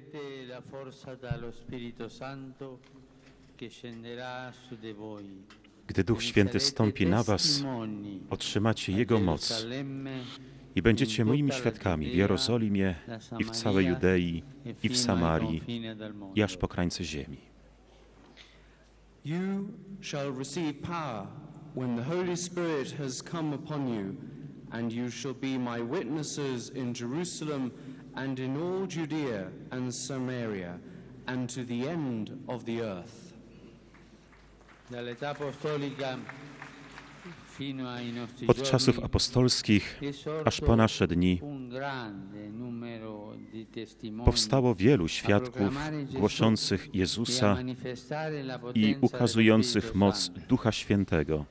Riceverete la forza dallo Spirito Santo che scenderà su di voi. Gdy Duch Święty stąpi na was, otrzymacie Jego moc i będziecie moimi świadkami w Jerozolimie i w całej Judei i w Samarii i aż po krańce ziemi. You shall receive power when the Holy Spirit has come upon you, and you shall be my witnesses in Jerusalem and in all Judea and Samaria and to the end of the earth. Apostolica Od czasów apostolskich aż po nasze dni powstało wielu świadków głoszących Jezusa i ukazujących moc. Ducha Świętego.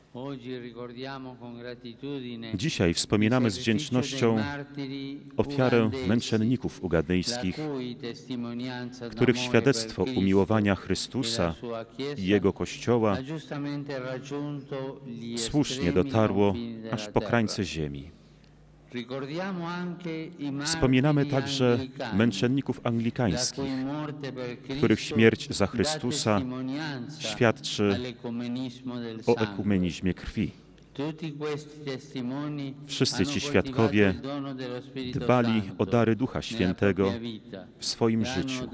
Dzisiaj wspominamy z wdzięcznością ofiarę męczenników testimonianza których świadectwo umiłowania Chrystusa i Jego Kościoła słusznie dotarło aż po krańce ziemi. Wspominamy także męczenników anglikańskich, których śmierć za Chrystusa świadczy o ekumenizmie krwi. Wszyscy ci świadkowie dbali o dary Ducha Świętego w swoim życiu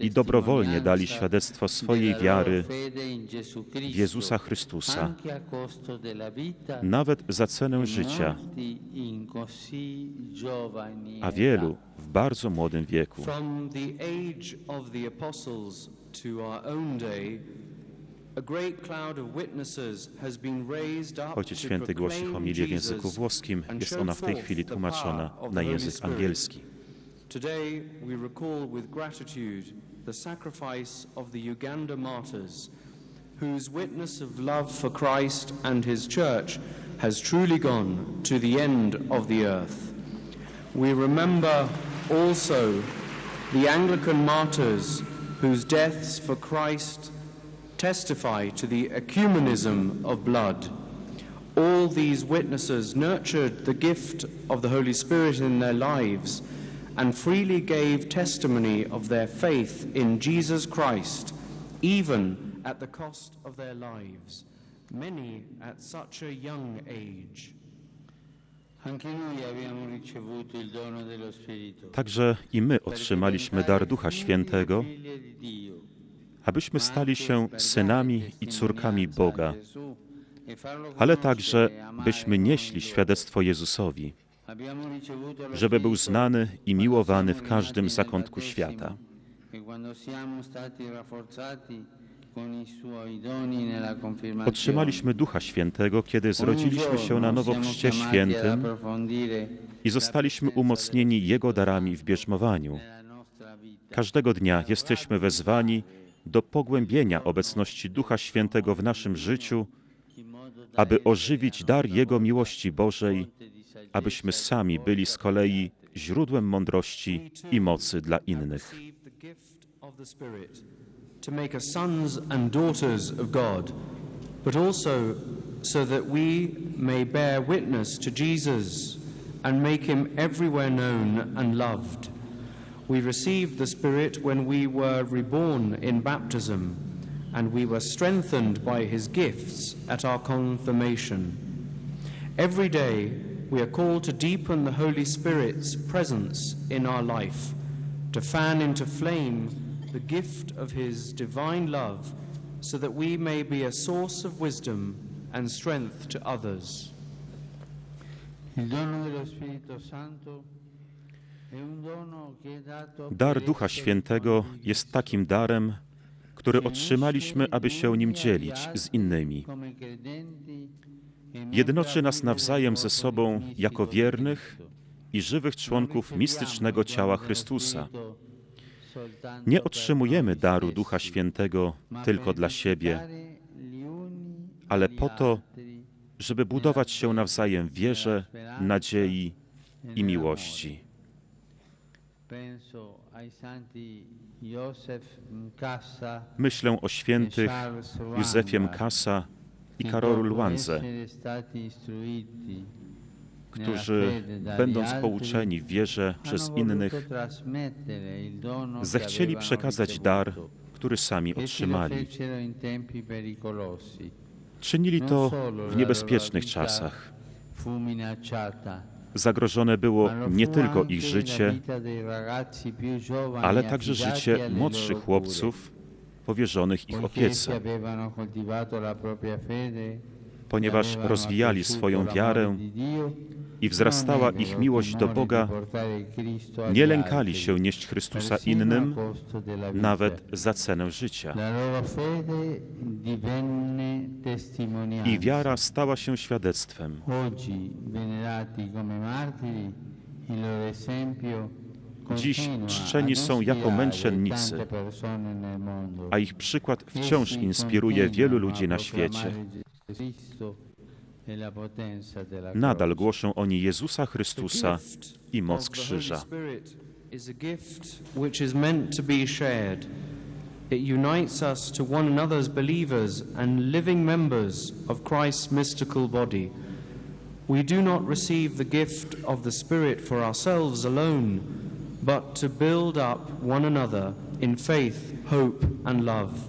i dobrowolnie dali świadectwo swojej wiary w Jezusa Chrystusa, nawet za cenę życia, a wielu w bardzo młodym wieku. Ojciec Święty głosi homilię w języku włoskim. Jest ona w tej chwili the tłumaczona of na język angielski. Today we recall with gratitude the sacrifice of the Uganda martyrs, whose witness of love for Christ and his church has truly gone to the end of the earth. We remember also the Anglican martyrs whose deaths for Christ testify to the ecumenism of blood. All these witnesses nurtured the gift of the Holy Spirit in their lives and freely gave testimony of their faith in Jesus Christ, even at the cost of their lives, many at such a young age. Anche noi abbiamo ricevuto il dono dello Spirito. Także i my otrzymaliśmy dar Ducha Świętego, Figlie di Dio, abyśmy stali się synami i córkami Boga, ale także byśmy nieśli świadectwo Jezusowi, żeby był znany i miłowany w każdym zakątku świata. Otrzymaliśmy Ducha Świętego, kiedy zrodziliśmy się na nowo w Chrzcie Świętym i zostaliśmy umocnieni Jego darami w bierzmowaniu. Każdego dnia jesteśmy wezwani do pogłębienia obecności Ducha Świętego w naszym życiu, aby ożywić dar Jego miłości Bożej, abyśmy sami byli z kolei źródłem mądrości i mocy dla innych. To make us sons and daughters of God, but also so that we may bear witness to Jesus and make him everywhere known and loved. We received the Spirit when we were reborn in baptism, and we were strengthened by his gifts at our confirmation. Every day, we are called to deepen the Holy Spirit's presence in our life, to fan into flame the gift of His divine love, so that we may be a source of wisdom and strength to others. Il dono dello Spirito Santo Dar Ducha Świętego jest takim darem, który otrzymaliśmy, aby się nim dzielić z innymi. Jednoczy nas nawzajem ze sobą jako wiernych i żywych członków mistycznego ciała Chrystusa. Nie otrzymujemy daru Ducha Świętego tylko dla siebie, ale po to, żeby budować się nawzajem wierze, nadziei i miłości. Myślę o świętych Józefie Mkasa i Karolu istruiti którzy, będąc pouczeni w wierze przez innych, zechcieli przekazać dar, który sami otrzymali. Czynili to w niebezpiecznych czasach. Zagrożone było nie tylko ich życie, ale także życie młodszych chłopców powierzonych ich opiece, ponieważ rozwijali swoją wiarę i wzrastała ich miłość do Boga, nie lękali się nieść Chrystusa innym, nawet za cenę życia. I wiara stała się świadectwem. Dziś czczeni są jako męczennicy, a ich przykład wciąż inspiruje wielu ludzi na świecie. Nadal głoszą oni Jezusa Chrystusa i moc krzyża. It unites us to one another's believers and living members of Christ's mystical body. We do not receive the gift of the Spirit for ourselves alone, but to build up one another in faith, hope, and love.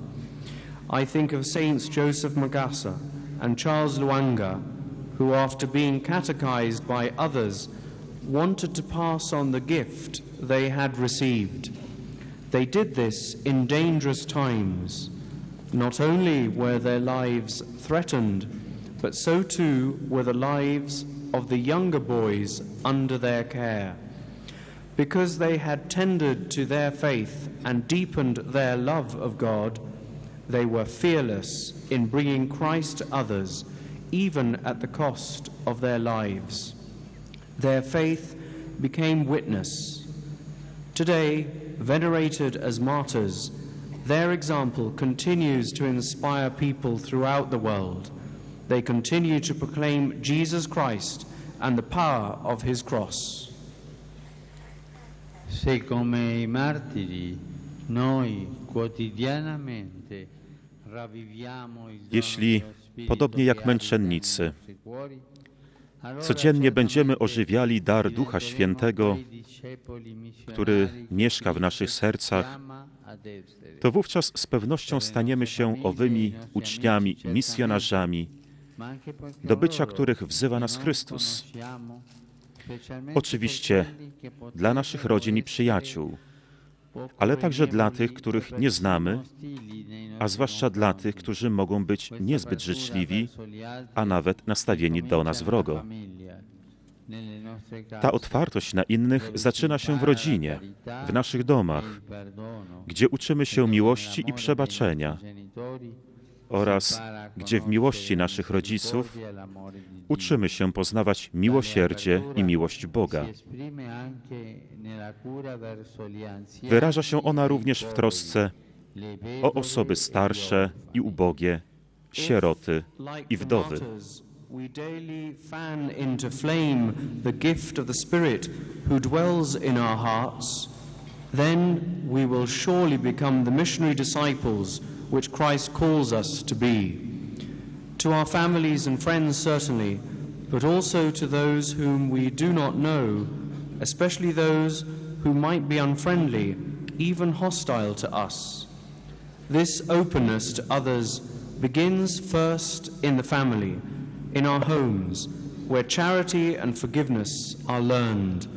I think of Saints Joseph Magassa and Charles Luanga, who, after being catechized by others, wanted to pass on the gift they had received. They did this in dangerous times. Not only were their lives threatened, but so too were the lives of the younger boys under their care. Because they had tended to their faith and deepened their love of God, they were fearless in bringing Christ to others, even at the cost of their lives. Their faith became witness. Today, venerated as martyrs, their example continues to inspire people throughout the world. They continue to proclaim Jesus Christ and the power of his cross. Se come i martiri noi quotidianamente Jeśli, podobnie jak męczennicy, Codziennie będziemy ożywiali dar Ducha Świętego, który mieszka w naszych sercach, to wówczas z pewnością staniemy się owymi uczniami, misjonarzami, do bycia których wzywa nas Chrystus. Oczywiście dla naszych rodzin i przyjaciół, ale także dla tych, których nie znamy, a zwłaszcza dla tych, którzy mogą być niezbyt życzliwi, a nawet nastawieni do nas wrogo. Ta otwartość na innych zaczyna się w rodzinie, w naszych domach, gdzie uczymy się miłości i przebaczenia oraz gdzie w miłości naszych rodziców uczymy się poznawać miłosierdzie i miłość Boga. Wyraża się ona również w trosce o osoby starsze i ubogie, sieroty i wdowy. we daily fan into flame the gift of the Spirit who dwells in our hearts, then we will surely become the missionary disciples which Christ calls us to be. To our families and friends, certainly, but also to those whom we do not know, especially those who might be unfriendly, even hostile to us. This openness to others begins first in the family, in our homes, where charity and forgiveness are learned,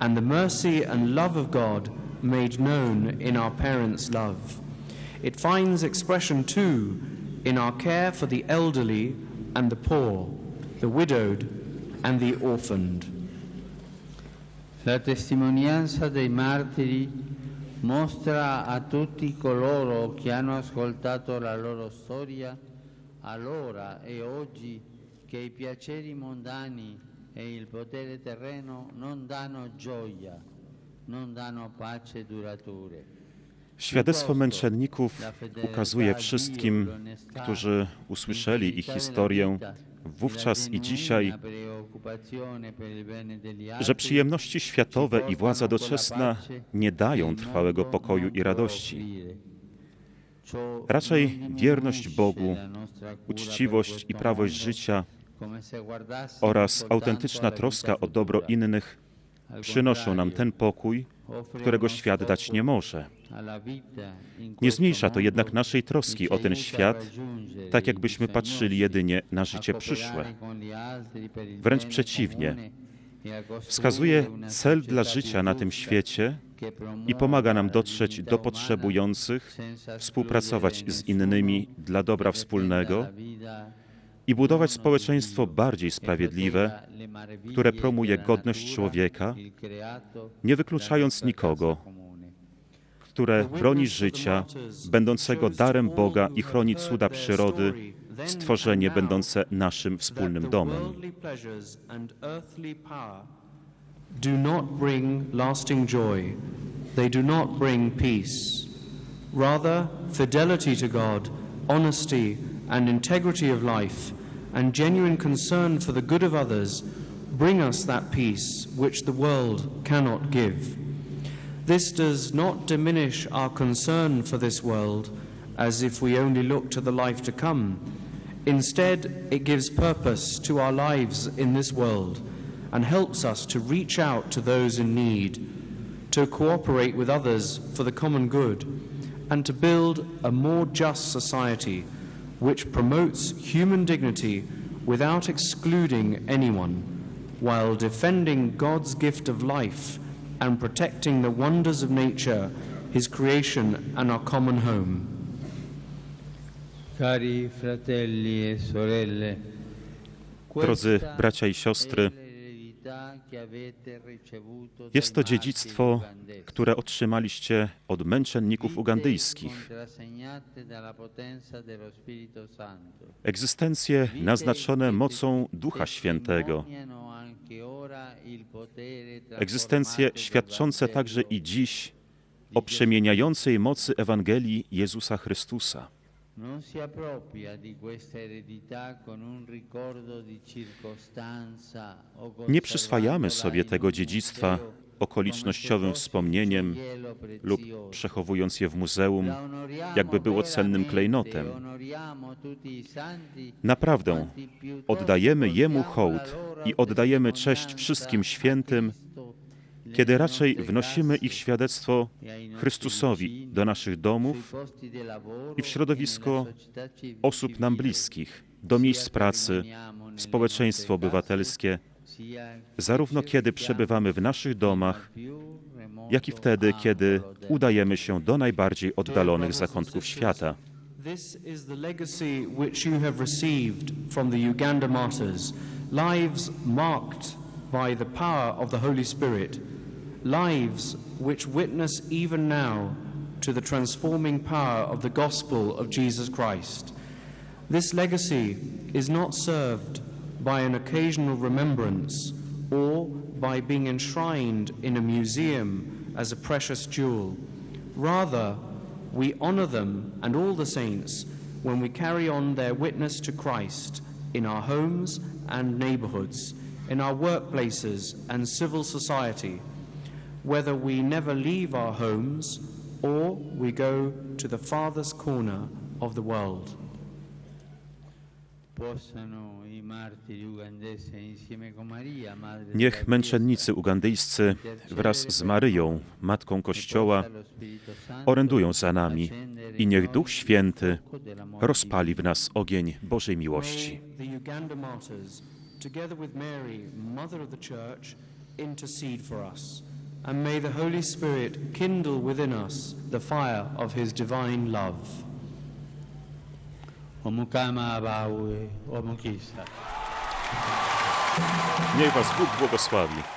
and the mercy and love of God made known in our parents' love. It finds expression too in our care for the elderly and the poor, the widowed and the orphaned. La testimonianza dei martiri mostra a tutti coloro che hanno ascoltato la loro storia, allora e oggi, che i piaceri mondani e il potere terreno non danno gioia, non danno pace durature. Świadectwo męczenników ukazuje wszystkim, którzy usłyszeli ich historię wówczas i dzisiaj, że przyjemności światowe i władza doczesna nie dają trwałego pokoju i radości. Raczej wierność Bogu, uczciwość i prawość życia oraz autentyczna troska o dobro innych przynoszą nam ten pokój, którego świat dać nie może. Nie zmniejsza to jednak naszej troski o ten świat, tak jakbyśmy patrzyli jedynie na życie przyszłe. Wręcz przeciwnie, wskazuje cel dla życia na tym świecie i pomaga nam dotrzeć do potrzebujących, współpracować z innymi dla dobra wspólnego i budować społeczeństwo bardziej sprawiedliwe, które promuje godność człowieka, nie wykluczając nikogo, które broni życia, będącego darem Boga i chroni cuda przyrody, stworzenie będące naszym wspólnym domem. do not bring lasting joy. They do not bring peace. Rather, fidelity to God, honesty and integrity of life, and genuine concern for the good of others bring us that peace which the world cannot give. This does not diminish our concern for this world as if we only look to the life to come. Instead, it gives purpose to our lives in this world and helps us to reach out to those in need, to cooperate with others for the common good, and to build a more just society which promotes human dignity without excluding anyone, while defending God's gift of life and protecting the wonders of nature, His creation, and our common home. Cari fratelli e sorelle, Drodzy bracia i siostry, jest to dziedzictwo, które otrzymaliście od męczenników ugandyjskich. Egzystencje naznaczone mocą Ducha Świętego. Egzystencje świadczące także i dziś o przemieniającej mocy Ewangelii Jezusa Chrystusa. Non si appropria di questa eredità con un ricordo di circostanza o Nie przyswajamy sobie tego dziedzictwa okolicznościowym wspomnieniem lub przechowując je w muzeum, jakby było cennym klejnotem. Naprawdę oddajemy Jemu hołd i oddajemy cześć wszystkim świętym, kiedy raczej wnosimy ich świadectwo Chrystusowi do naszych domów i w środowisko osób nam bliskich, do miejsc pracy, w społeczeństwo obywatelskie, zarówno kiedy przebywamy w naszych domach, jak i wtedy, kiedy udajemy się do najbardziej oddalonych zakątków świata. This is the legacy which you have received from the Uganda martyrs. Lives marked by the power of the Holy Spirit. Lives which witness even now to the transforming power of the gospel of Jesus Christ. This legacy is not served by an occasional remembrance or by being enshrined in a museum as a precious jewel. Rather, we honor them and all the saints when we carry on their witness to Christ in our homes and neighborhoods, in our workplaces and civil society, whether we never leave our homes or we go to the farthest corner of the world. Niech męczennicy ugandyjscy wraz z Maryją, Matką Kościoła, orędują za nami i niech Duch Święty rozpali w nas ogień Bożej miłości. Together with Mary, Mother of the Church, intercede for us. And may the Holy Spirit kindle within us the fire of his divine love. Niech Was Bóg błogosławi.